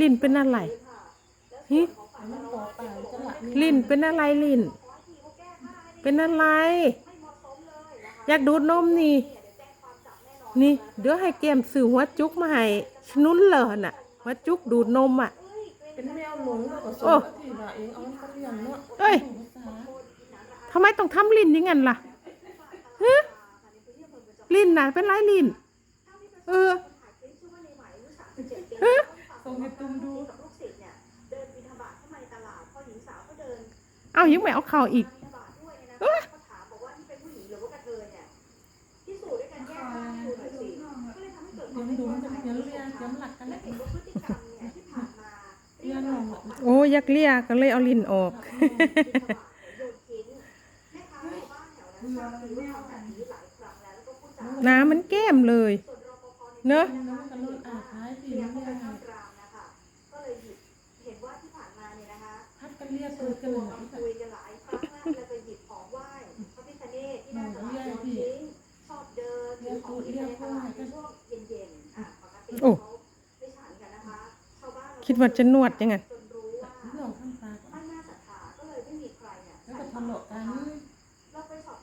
ลิ้นเป็นอะไรฮิมันปอกปากจะหลับลิ้นเป็นอะไรลิ้น เป็นอะไร อยากดูดนมนี่ นี่ เดี๋ยวให้แก้มสื่อหัวจุกมาให้ชนุนเหรอน่ะหัวจุกดูดนมอะ เป็นแมวหลงแล้วก็สโอ้อนที่ว่าเองเอามันก็เรียนเนาะเอ้ยภาษาทำไมต้องทำลิ้นอย่างนั้นล่ะฮะลิ้นน่ะเป็นไรลิ้น เออฮะส่งให้ตุ้มดูเอายังไม่เอาเข่าอีกเอ้ยเดี๋ยวดูมันจะเรียนเรียนเดี๋ยวมันหลักกันแหละเรียนหลงอะโอ้ยักเลียก็เลยเอาลิ้นออกน้ำมันแก้มเลย เนอะ จะเปิดกระโหลกคุยกันหลายครั้งแล้วแล้วไปหยิบของไหว้พระพิฆเนศที่หน้าตลาดนอนทิ้งชอบเดินถือของกินในตลาดในช่วงเย็นๆอะปกติเขาฉันกันนะคะคิดว่าจะนวดยังไงจนรู้ว่าไม่น่าศรัทธาก็เลยไม่มีใครเนี่ยแล้วก็ทะเลาะกันแล้วไปสอบ